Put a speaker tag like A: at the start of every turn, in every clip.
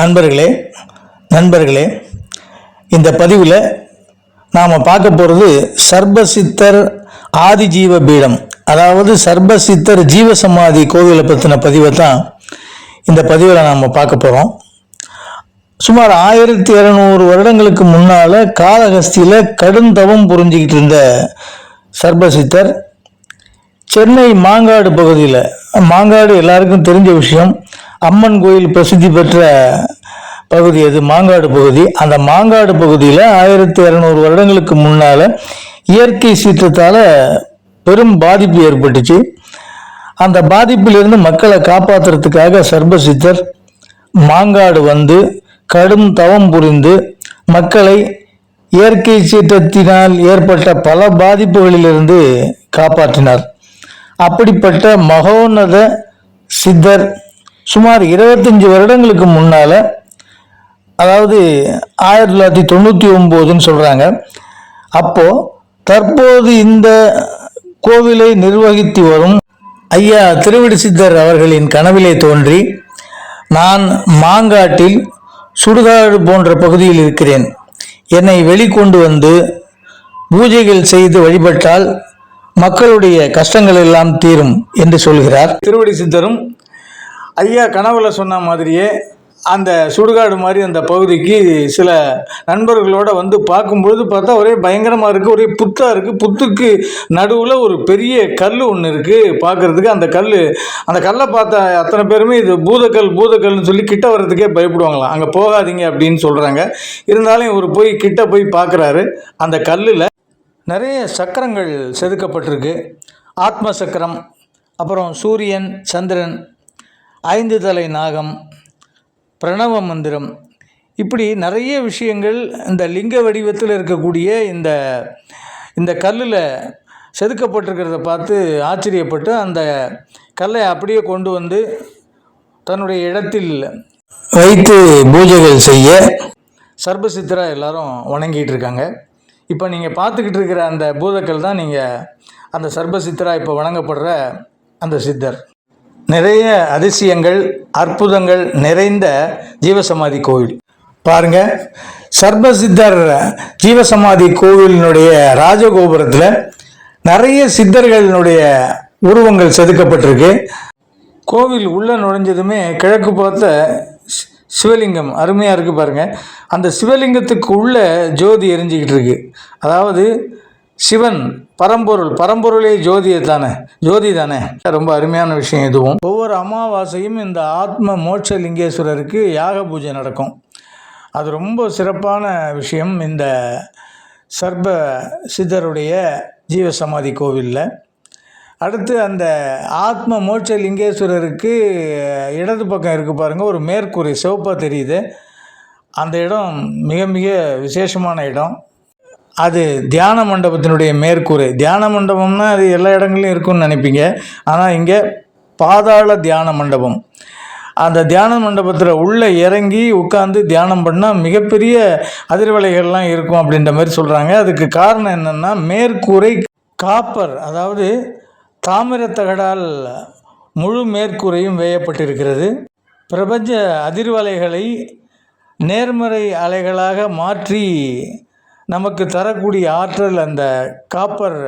A: அன்பர்களே நண்பர்களே இந்த பதிவில் நாம் பார்க்க போகிறது சர்பசித்தர் ஆதிஜீவ பீடம். அதாவது சர்பசித்தர் ஜீவசமாதி கோவிலை பற்றின பதிவை தான் இந்த பதிவில் நாம் பார்க்க போகிறோம் சுமார் ஆயிரத்தி இரநூறு வருடங்களுக்கு முன்னால் காளஹஸ்தியில் கடும் தவம் புரிஞ்சிக்கிட்டு இருந்த சர்பசித்தர் சென்னை மாங்காடு பகுதியில் மாங்காடு எல்லாருக்கும் தெரிஞ்ச விஷயம் அம்மன் கோயில் பிரசித்தி பெற்ற பகுதி அது மாங்காடு பகுதி. அந்த மாங்காடு பகுதியில் ஆயிரத்தி இரநூறு வருடங்களுக்கு முன்னால் இயற்கை சீற்றத்தால் பெரும் பாதிப்பு ஏற்பட்டுச்சு. அந்த பாதிப்பிலிருந்து மக்களை காப்பாற்றுறதுக்காக சர்பசித்தர் மாங்காடு வந்து கடும் தவம் புரிந்து மக்களை இயற்கை சீற்றத்தினால் ஏற்பட்ட பல பாதிப்புகளிலிருந்து காப்பாற்றினார். அப்படிப்பட்ட மகோன்னத சித்தர் சுமார் இருபத்தஞ்சி வருடங்களுக்கு முன்னால் அதாவது ஆயிரத்தி தொள்ளாயிரத்தி தொண்ணூற்றி ஒம்போதுன்னு சொல்கிறாங்க அப்போது தற்போது இந்த கோவிலை நிர்வகித்து வரும் ஐயா திருவிடி சித்தர் அவர்களின் கனவிலே தோன்றி நான் மாங்காட்டில் சுடுகாடு போன்ற பகுதியில் இருக்கிறேன். என்னை வெளிக்கொண்டு வந்து பூஜைகள் செய்து வழிபட்டால் மக்களுடைய கஷ்டங்கள் எல்லாம் தீரும் என்று சொல்கிறார். திருவடி சித்தரும் ஐயா கனவுல சொன்ன மாதிரியே அந்த சுடுகாடு மாதிரி அந்த பகுதிக்கு சில நண்பர்களோட வந்து பார்க்கும்பொழுது பார்த்தா ஒரே பயங்கரமாக இருக்குது ஒரே புத்தாக இருக்குது புத்துக்கு நடுவில் ஒரு பெரிய கல் ஒன்று இருக்குது பார்க்குறதுக்கு. அந்த கல் அந்த கல்லை பார்த்த அத்தனை பேருமே இது பூதக்கல் பூதக்கல்னு சொல்லி கிட்ட வர்றதுக்கே பயப்படுவாங்களாம். அங்கே போகாதீங்க அப்படின்னு சொல்கிறாங்க இருந்தாலும் இவர் போய் கிட்ட போய் பார்க்குறாரு. அந்த கல்லில் நிறைய சக்கரங்கள் செதுக்கப்பட்டிருக்கு. ஆத்ம சக்கரம் அப்புறம் சூரியன் சந்திரன் ஐந்து தலை நாகம் பிரணவ மந்திரம். இப்படி நிறைய விஷயங்கள் இந்த லிங்க வடிவத்தில் இருக்கக்கூடிய இந்த இந்த கல்லில் செதுக்கப்பட்டிருக்கிறத பார்த்து ஆச்சரியப்பட்டு அந்த கல்லை அப்படியே கொண்டு வந்து தன்னுடைய இடத்தில் வைத்து பூஜைகள் செய்ய சர்பசித்தரா எல்லாரும் வணங்கிட்டு இருக்காங்க. இப்போ நீங்கள் பார்த்துக்கிட்டு இருக்கிற அந்த பூதக்கல் தான் நீங்கள் அந்த சர்பசித்தரா இப்போ வணங்கப்படுற அந்த சித்தர். நிறைய அதிசயங்கள் அற்புதங்கள் நிறைந்த ஜீவசமாதி கோவில். பாருங்க சர்பசித்தர் ஜீவசமாதி கோவிலினுடைய ராஜகோபுரத்தில் நிறைய சித்தர்களினுடைய உருவங்கள் செதுக்கப்பட்டிருக்கு. கோவில் உள்ளே நுழைஞ்சதுமே கிழக்கு பார்த்த சிவலிங்கம். அருமையாக இருக்குது பாருங்கள் அந்த சிவலிங்கத்துக்கு உள்ள ஜோதி எரிஞ்சிக்கிட்டு இருக்கு. அதாவது சிவன் பரம்பொருள் பரம்பொருளே ஜோதி தானே ஜோதி தானே ரொம்ப அருமையான விஷயம் இதுவும். ஒவ்வொரு அமாவாசையும் இந்த ஆத்ம மோட்ச லிங்கேஸ்வரருக்கு யாக பூஜை நடக்கும். அது ரொம்ப சிறப்பான விஷயம். இந்த சர்ப சித்தருடைய ஜீவசமாதி கோவிலில். அடுத்து அந்த ஆத்ம மோட்ச லிங்கேஸ்வரருக்கு இடது பக்கம் இருக்கு பாருங்கள் ஒரு மேற்கூரை சிவப்பாக தெரியுது. அந்த இடம் மிக மிக விசேஷமான இடம். அது தியான மண்டபத்தினுடைய மேற்கூரை. தியான மண்டபம்னா அது எல்லா இடங்கள்லையும் இருக்கும்னு நினைப்பீங்க. ஆனால் இங்கே பாதாள தியான மண்டபம். அந்த தியான மண்டபத்தில் உள்ளே இறங்கி உட்காந்து தியானம் பண்ணால் மிகப்பெரிய அதிர்வலைகள்லாம் இருக்கும் அப்படின்ற மாதிரி சொல்கிறாங்க அதுக்கு காரணம் என்னென்னா மேற்கூரை காப்பர் அதாவது தாமிரத்தகடால் முழு மேற்கூரையும் வேயப்பட்டிருக்கிறது. பிரபஞ்ச அதிர்வலைகளை நேர்மறை அலைகளாக மாற்றி நமக்கு தரக்கூடிய ஆற்றல் அந்த காப்பர்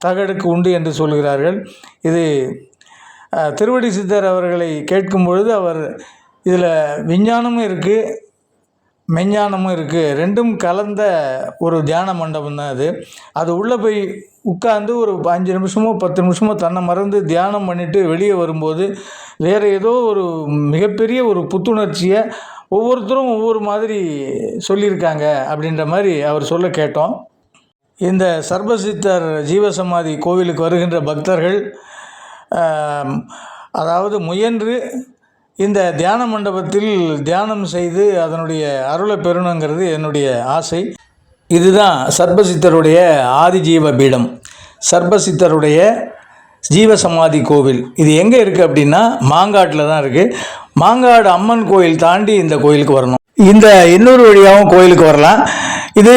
A: தகடுக்கு உண்டு என்று சொல்கிறார்கள். இது திருவடி சித்தர் அவர்களை கேட்கும் பொழுது அவர் இதில் விஞ்ஞானமும் இருக்குது மெஞ்ஞானமும் இருக்குது ரெண்டும் கலந்த ஒரு தியான மண்டபம் தான் அது. அது உள்ளே போய் உட்காந்து ஒரு அஞ்சு நிமிஷமோ பத்து நிமிஷமோ தன்னை மறந்து தியானம் பண்ணிவிட்டு வெளியே வரும்போது வேறு ஏதோ ஒரு மிகப்பெரிய ஒரு புத்துணர்ச்சியை ஒவ்வொருத்தரும் ஒவ்வொரு மாதிரி சொல்லியிருக்காங்க அப்படின்ற மாதிரி அவர் சொல்ல கேட்டோம். இந்த சர்வசித்தர் ஜீவசமாதி கோவிலுக்கு வருகின்ற பக்தர்கள் அதாவது முயன்று இந்த தியான மண்டபத்தில் தியானம் செய்து அதனுடைய அருளை பெறணுங்கிறது என்னுடைய ஆசை. இதுதான் சர்பசித்தருடைய ஆதிஜீவ பீடம் சர்பசித்தருடைய ஜீவசமாதி கோவில். இது எங்கே இருக்குது அப்படின்னா மாங்காட்டில் தான் இருக்குது மாங்காடு அம்மன் கோயில் தாண்டி இந்த கோயிலுக்கு வரணும். இந்த இன்னொரு வழியாகவும் கோயிலுக்கு வரலாம். இது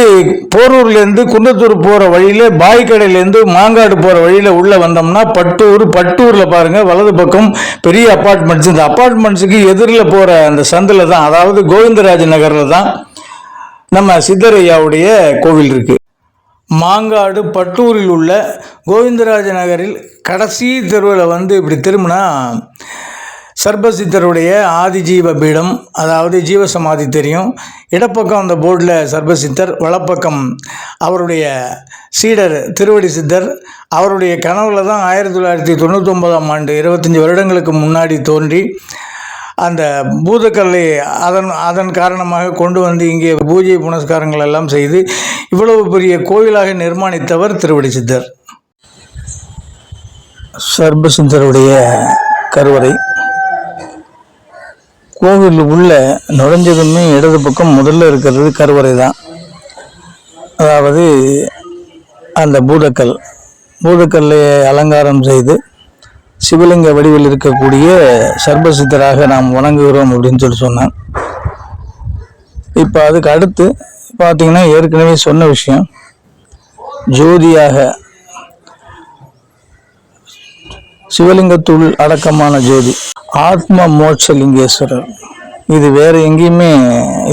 A: போரூர்லேருந்து குன்றத்தூர் போகிற வழியில் பாய்க்கடையிலேருந்து மாங்காடு போகிற வழியில் உள்ளே வந்தோம்னா பட்டூர் பட்டூரில் பாருங்கள் வலது பக்கம் பெரிய அப்பார்ட்மெண்ட்ஸ். இந்த அப்பார்ட்மெண்ட்ஸுக்கு எதிரில் போகிற அந்த சந்தில் தான் அதாவது கோவிந்தராஜ் நகரில் தான் நம்ம சித்தரையாவுடைய கோவில் இருக்குது மாங்காடு பட்டூரில் உள்ள கோவிந்தராஜ நகரில் கடைசி தெருவில் வந்து இப்படி திரும்பினா சர்பசித்தருடைய ஆதிஜீவ பீடம் அதாவது ஜீவசமாதி தெரியும். இடப்பக்கம் அந்த போர்டில் சர்பசித்தர் வலப்பக்கம் அவருடைய சீடர் திருவடி சித்தர். அவருடைய கனவுல தான் ஆயிரத்தி தொள்ளாயிரத்தி தொண்ணூத்தொம்பதாம் ஆண்டு இருபத்தஞ்சி வருடங்களுக்கு முன்னாடி தோன்றி அந்த பூதக்கல்லை அதன் அதன் காரணமாக கொண்டு வந்து இங்கே பூஜை புனஸ்காரங்கள் எல்லாம் செய்து இவ்வளவு பெரிய கோவிலாக நிர்மாணித்தவர் திருவடி சித்தர். சர்பசுந்தருடைய கருவறை. கோவில் உள்ள நுழைஞ்சதுமே இடது பக்கம் முதல்ல இருக்கிறது கருவறை தான். அதாவது அந்த பூதக்கல். பூதக்கல்லை அலங்காரம் செய்து சிவலிங்க வடிவில் இருக்கக்கூடிய சர்பசித்தராக நாம் வணங்குகிறோம் அப்படின்னு சொல்லி சொன்னான். இப்போ அதுக்கு அடுத்து பார்த்தீங்கன்னா ஏற்கனவே சொன்ன விஷயம் ஜோதியாக சிவலிங்கத்துள் அடக்கமான ஜோதி ஆத்ம மோட்ச லிங்கேஸ்வரர். இது வேறு எங்கேயுமே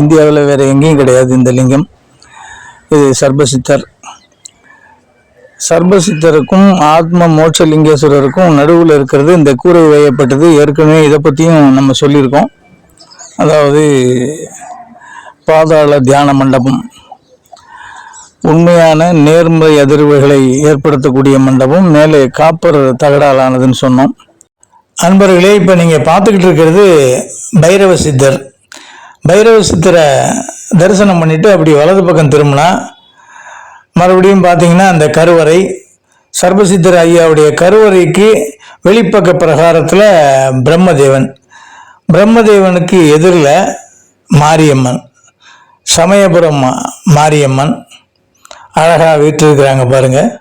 A: இந்தியாவில் வேறு எங்கேயும் கிடையாது இந்த லிங்கம். இது சர்பசித்தர் சர்பசித்தருக்கும் ஆத்ம மோட்சலிங்கேஸ்வரருக்கும் நடுவில் இருக்கிறது இந்த கூரை வேயப்பட்டது. ஏற்கனவே இதை பற்றியும் நம்ம சொல்லியிருக்கோம். அதாவது பாதாள தியான மண்டபம். உண்மையான நேர்மறை அதிர்வுகளை ஏற்படுத்தக்கூடிய மண்டபம். மேலே காப்பர் தகடாலானதுன்னு சொன்னோம். அன்பர்களே இப்போ நீங்கள் பார்த்துக்கிட்டு இருக்கிறது பைரவ சித்தர். பைரவ சித்தரை தரிசனம் பண்ணிவிட்டு அப்படி வலது பக்கம் திரும்பினா மறுபடியும் பார்த்தீங்கன்னா அந்த கருவறை சர்வசித்தர் ஐயாவுடைய கருவறைக்கு வெளிப்பக்க பிரகாரத்தில் பிரம்மதேவன். பிரம்மதேவனுக்கு எதிரில் மாரியம்மன். சமயபுரம் மா- மாரியம்மன். அழகாக வீட்டிருக்கிறாங்க பாருங்கள்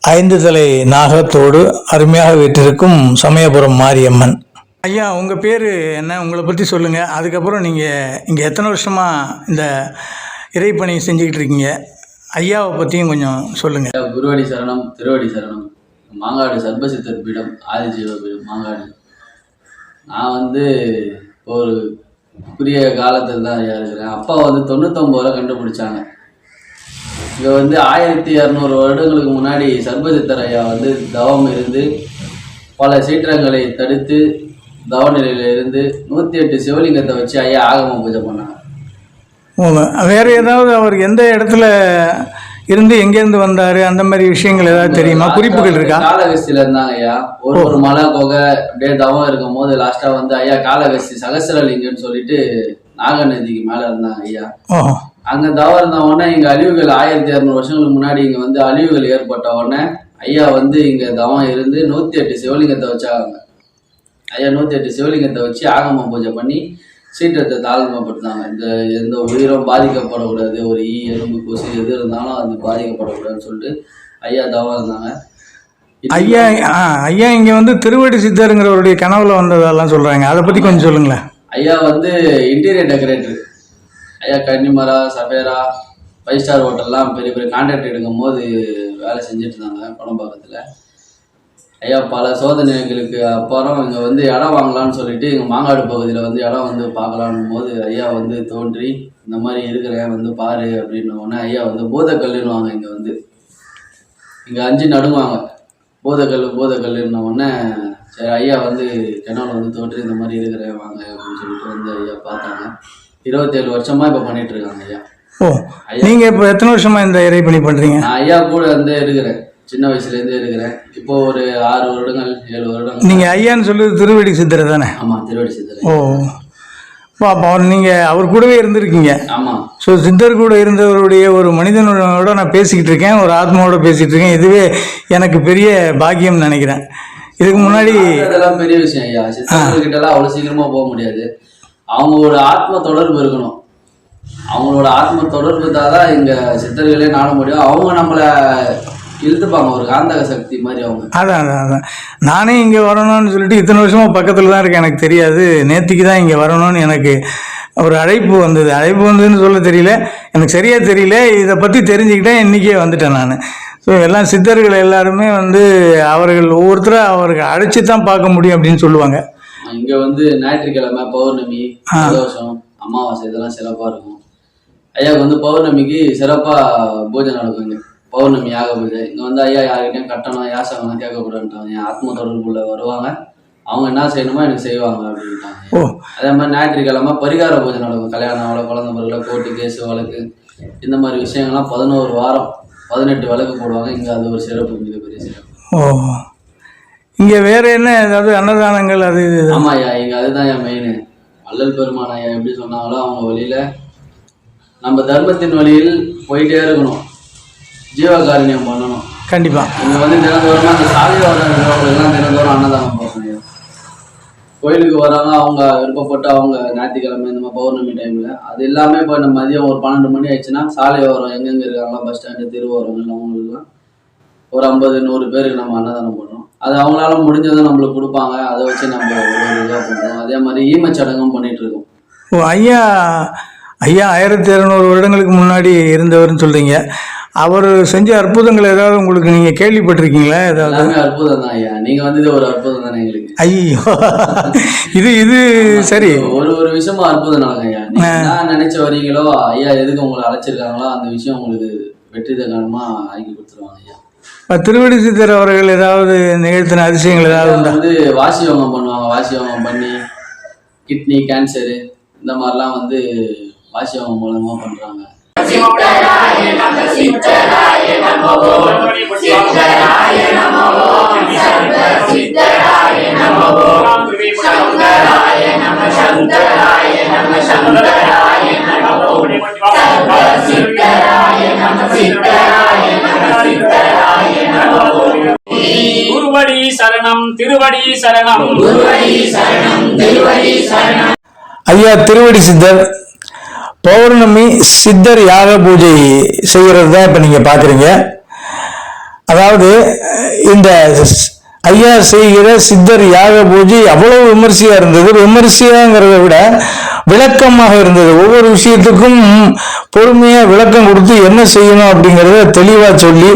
A: ஐந்து தலை நாகத்தோடு அருமையாக வீட்டிருக்கும் சமயபுரம் மாரியம்மன். ஐயா உங்கள் பேர் என்ன? உங்களை பற்றி சொல்லுங்கள் அதுக்கப்புறம் நீங்கள் இங்கே எத்தனை வருஷமாக இந்த இறைப்பணி செஞ்சுக்கிட்டு இருக்கீங்க? ஐயாவை பற்றியும் கொஞ்சம் சொல்லுங்கள்
B: குருவடி சரணம் திருவடி சரணம் மாங்காடு சர்பசித்தர் பீடம் ஆதிஜீவ பீடம் மாங்காடு. நான் வந்து இப்போ ஒரு குறுகிய காலத்தில் தான் ஐயா இருக்கிறேன். அப்பா வந்து தொண்ணூத்தொம்பதுல கண்டுபிடிச்சாங்க. இங்கே வந்து ஆயிரத்தி இரநூறு வருடங்களுக்கு முன்னாடி சர்பசித்தர் ஐயா வந்து தவம் இருந்து பல சீற்றங்களை தடுத்து தவ நிலையில் இருந்து நூற்றி எட்டு சிவலிங்கத்தை வச்சு ஐயா ஆகம பூஜை பண்ணாங்க.
A: வேறு ஏதாவது அவர் எந்த இடத்துல இருந்து எங்கேருந்து வந்தார்? அந்த மாதிரி விஷயங்கள் ஏதாவது தெரியுமா? குறிப்புகள் இருக்கா?
B: காலகஸ்தியில இருந்தாங்க ஐயா. ஒரு ஒரு மலை குகை அப்படியே தவம் இருக்கும் போது லாஸ்டா வந்து ஐயா காலகஸ்தி சகசிரலிங்கம்னு சொல்லிட்டு நாகநதிக்கு மேல இருந்தாங்க ஐயா. அங்க தவம் இருந்த உடனே இங்க அழிவுகள் ஆயிரத்தி இரநூறு வருஷங்களுக்கு முன்னாடி இங்க வந்து அழிவுகள் ஏற்பட்ட உடனே ஐயா வந்து இங்க தவம் இருந்து நூத்தி எட்டு சிவலிங்கத்தை வச்சாங்க. ஐயா நூத்தி எட்டு சிவலிங்கத்தை வச்சு ஆகம பூஜை பண்ணி சீற்றத்தை தாழ்மைப்படுத்தாங்க இந்த எந்த உயிரும் பாதிக்கப்படக்கூடாது ஒரு ஈ எறும்பு கொசு எது இருந்தாலும் அது பாதிக்கப்படக்கூடாதுன்னு சொல்லிட்டு ஐயா தவம் இருந்தாங்க.
A: ஐயா ஆ ஐயா இங்கே வந்து திருவடி சித்தருங்கிறவருடைய கனவுல வந்ததெல்லாம் சொல்கிறாங்க அதை பற்றி கொஞ்சம் சொல்லுங்களேன்.
B: ஐயா வந்து இன்டீரியர் டெக்கரேட்டர் ஐயா கன்னிமரா சஃபேரா ஃபைவ் ஸ்டார் ஹோட்டல்லாம் பெரிய பெரிய கான்ட்ராக்ட் எடுக்கும் போது வேலை செஞ்சுட்டு இருந்தாங்க பணம்பாக்கத்தில் ஐயா பல சோதனைகளுக்கு அப்புறம் இங்கே வந்து இடம் வாங்கலாம்னு சொல்லிட்டு எங்கள் மாங்காடு பகுதியில் வந்து இடம் வந்து பார்க்கலான்னும் போது ஐயா வந்து தோன்றி இந்த மாதிரி இருக்கிறேன் வந்து பாரு அப்படின்ன உடனே ஐயா வந்து பூதக்கல்லுன்னுவாங்க இங்கே வந்து. இங்கே அஞ்சு நடுவாங்க பூதக்கல் பூதக்கல்லுன்ன உடனே சரி ஐயா வந்து கிணறு வந்து தோன்றி இந்த மாதிரி இருக்கிறேன் வாங்க அப்படின்னு சொல்லிட்டு வந்து ஐயா பார்த்தாங்க. இருபத்தேழு வருஷமா இப்போ பண்ணிட்டு இருக்காங்க ஐயா.
A: ஓ நீங்கள் இப்போ எத்தனை வருஷமாக இந்த இறைப்பணி பண்ணுறீங்க
B: நான் ஐயா கூட வந்து இருக்கிறேன். சின்ன வயசுல இருந்தே இருக்கிறேன். இப்போ ஒரு ஆறு வருடங்கள் ஏழு வருடங்கள்
A: நீங்கள் ஐயான்னு சொல்லுறது திருவடி சித்தர் தானே?
B: ஆமா திருவடி சித்தரை.
A: ஓ அப்போ அவர் நீங்கள் அவர் கூடவே இருந்திருக்கீங்க.
B: ஆமா.
A: ஸோ சித்தர் கூட இருந்தவருடைய ஒரு மனிதனோட நான் பேசிக்கிட்டு இருக்கேன் ஒரு ஆத்மாவோட பேசிக்கிட்டு இருக்கேன். இதுவே எனக்கு பெரிய பாக்கியம்னு நினைக்கிறேன். இதுக்கு முன்னாடி
B: அதெல்லாம் பெரிய விஷயம் ஐயா. சித்தர்கள் எல்லாம் அவ்வளவு சீக்கிரமா போக முடியாது. அவங்களோட ஆத்ம தொடர்பு இருக்கணும். அவங்களோட ஆத்ம தொடர்பு தான் இங்க சித்தர்களே நாட முடியும். அவங்க நம்மள இழுத்துப்பாங்க ஒரு காந்தக சக்தி மாதிரி அவங்க.
A: அதான் அதான் அதான். நானே இங்கே வரணும்னு சொல்லிட்டு இத்தனை வருஷமாக பக்கத்தில் தான் இருக்கேன் எனக்கு தெரியாது. நேத்திக்கு தான் இங்கே வரணும்னு எனக்கு ஒரு அழைப்பு வந்தது. அழைப்பு வந்ததுன்னு சொல்ல தெரியல. எனக்கு சரியாக தெரியல. இதை பற்றி தெரிஞ்சுக்கிட்டேன் இன்றைக்கே வந்துட்டேன் நான். ஸோ எல்லாம் சித்தர்கள் எல்லாருமே வந்து அவர்கள் ஒவ்வொருத்தரும் அவர்கள் அழைச்சி தான் பார்க்க முடியும் அப்படின்னு சொல்லுவாங்க.
B: இங்க வந்து ஞாயிற்றுக்கிழமை பௌர்ணமி பிரதோஷம் அமாவாசை இதெல்லாம் சிறப்பா இருக்கும். ஐயாவுக்கு வந்து பௌர்ணமிக்கு சிறப்பா பூஜை நடக்கும் இங்க பௌர்ணமி யாக பூஜை இங்க வந்து ஐயா யாருக்கிட்டையும் கட்டணம் யாசகம் கேட்கக்கூடாதுன்ட்டாங்க. என் ஆத்ம தொடர்புல வருவாங்க. அவங்க என்ன செய்யணுமோ எனக்கு செய்வாங்க அப்படின்ட்டாங்க. அதே மாதிரி ஞாயிற்றுக்கிழமை பரிகார பூஜை நடக்கும். கல்யாணம் வழக்கு குழந்தை பிறகுல கோர்ட்டு கேஸ் வழக்கு இந்த மாதிரி விஷயங்கள்லாம் பதினோரு வாரம் பதினெட்டு வழக்கு போடுவாங்க. இங்க அது ஒரு சிறப்பு மிகப்பெரிய சிறப்பு.
A: ஓ. இங்கே வேற என்ன? ஏதாவது அன்னதானங்கள் அது இது?
B: ஆமா ஐயா இங்க அதுதான் என் மெயின் வள்ளல் பெருமான் ஐயா எப்படி சொன்னாங்களோ அவங்க வழியில நம்ம தர்மத்தின் வழியில் போயிட்டே இருக்கணும். ஜீவகாருண்யம் பண்ணணும்.
A: கண்டிப்பாக
B: இங்க வந்து தினந்தோறும் அந்த சாதிவாதம் இருக்கிறவங்களுக்குலாம் தினந்தோறும் அன்னதானம் போடுறோம் ஐயா கோயிலுக்கு வராங்க அவங்க விருப்பப்பட்டு அவங்க ஞாயிற்றுக்கிழமை இந்த மாதிரி பௌர்ணமி டைம்ல அது எல்லாமே இப்போ நம்ம மதியம் ஒரு பன்னெண்டு மணி ஆயிடுச்சுன்னா சாலை ஓரம் எங்கெங்க இருக்காங்களோ பஸ் ஸ்டாண்டு திருவோரம் அவங்களுக்குலாம் ஒரு ஐம்பது நூறு பேருக்கு நம்ம அன்னதானம் பண்ணுறோம் அது அவங்களால முடிஞ்சதை நம்மளுக்கு கொடுப்பாங்க. அதை வச்சு நம்ம இதாக பண்ணுறோம். அதே மாதிரி ஈமச்சடங்கும் பண்ணிட்டு இருக்கோம்.
A: ஓ ஐயா ஐயா ஆயிரத்தி இரநூறு வருடங்களுக்கு முன்னாடி இருந்தவர்னு சொல்கிறீங்க அவர் செஞ்ச அற்புதங்கள் ஏதாவது உங்களுக்கு நீங்கள் கேள்விப்பட்டிருக்கீங்களா? ஏதாவது?
B: அற்புதம் தான் ஐயா. நீங்க வந்து இது ஒரு அற்புதம் தானே எங்களுக்கு?
A: ஐயோ. இது இது சரி.
B: ஒரு ஒரு விஷயமும் அற்புதம் நடக்கும் ஐயா. நீங்க என்ன நினைச்ச வரீங்களோ ஐயா எதுக்கு உங்களை அழைச்சிருக்காங்களோ அந்த விஷயம் உங்களுக்கு வெற்றி தகனமா ஆக்கி கொடுத்துருவாங்க ஐயா.
A: இப்ப திருவடி சித்தர் அவர்கள் ஏதாவது நிகழ்த்தின அதிசயங்கள் ஏதாவது
B: வந்து வாசி யோகம் பண்ணுவாங்க. வாசி யோகம் பண்ணி கிட்னி கேன்சரு இந்த மாதிரிலாம் வந்து வாசி யோகம் மூலமா பண்றாங்க.
C: குருவடி சரணம் திருவடி சரணம்.
A: ஐயா திருவடி சித்தர். பௌர்ணமி சித்தர் யாக பூஜை செய்கிறது தான் இப்போ நீங்கள் பார்க்குறீங்க அதாவது இந்த ஐயா செய்கிற சித்தர் யாக பூஜை அவ்வளவு விமர்சையாக இருந்தது. விமர்சையாங்கிறத விட விளக்கமாக இருந்தது. ஒவ்வொரு விஷயத்துக்கும் பொறுமையாக விளக்கம் கொடுத்து என்ன செய்யணும் அப்படிங்கிறத தெளிவாக சொல்லி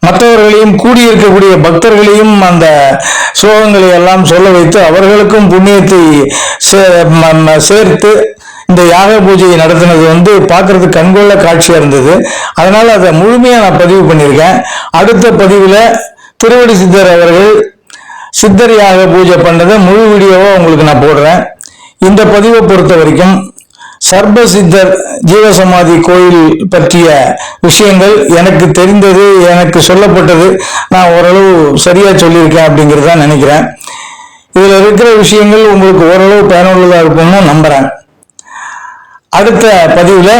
A: மற்றவர்களையும் கூடியிருக்கக்கூடிய பக்தர்களையும் அந்த சோகங்களை எல்லாம் சொல்ல வைத்து அவர்களுக்கும் புண்ணியத்தை சே- சேர்த்து இந்த யாக பூஜையை நடத்தினது வந்து பார்க்கறதுக்கு கண்கொள்ள காட்சியாக இருந்தது. அதனால் அதை முழுமையாக நான் பதிவு பண்ணியிருக்கேன். அடுத்த பதிவில் திருவடி சித்தர் அவர்கள் சித்தர் யாக பூஜை பண்ணதை முழு வீடியோவாக உங்களுக்கு நான் போடுறேன். இந்த பதிவை பொறுத்த வரைக்கும் சர்ப சித்தர் ஜீவசமாதி கோயில் பற்றிய விஷயங்கள் எனக்கு தெரிந்தது எனக்கு சொல்லப்பட்டது. நான் ஓரளவு சரியாக சொல்லியிருக்கேன் அப்படிங்கிறது தான் நினைக்கிறேன். இதில் இருக்கிற விஷயங்கள் உங்களுக்கு ஓரளவு பயனுள்ளதாக இருக்கும்னு நம்புகிறேன் அடுத்த பதிவில்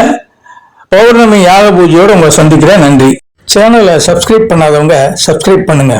A: பௌர்ணமி யாக பூஜையோடு உங்களை சந்திக்கிறேன். நன்றி. சேனலை சப்ஸ்கிரைப் பண்ணாதவங்க சப்ஸ்கிரைப் பண்ணுங்க.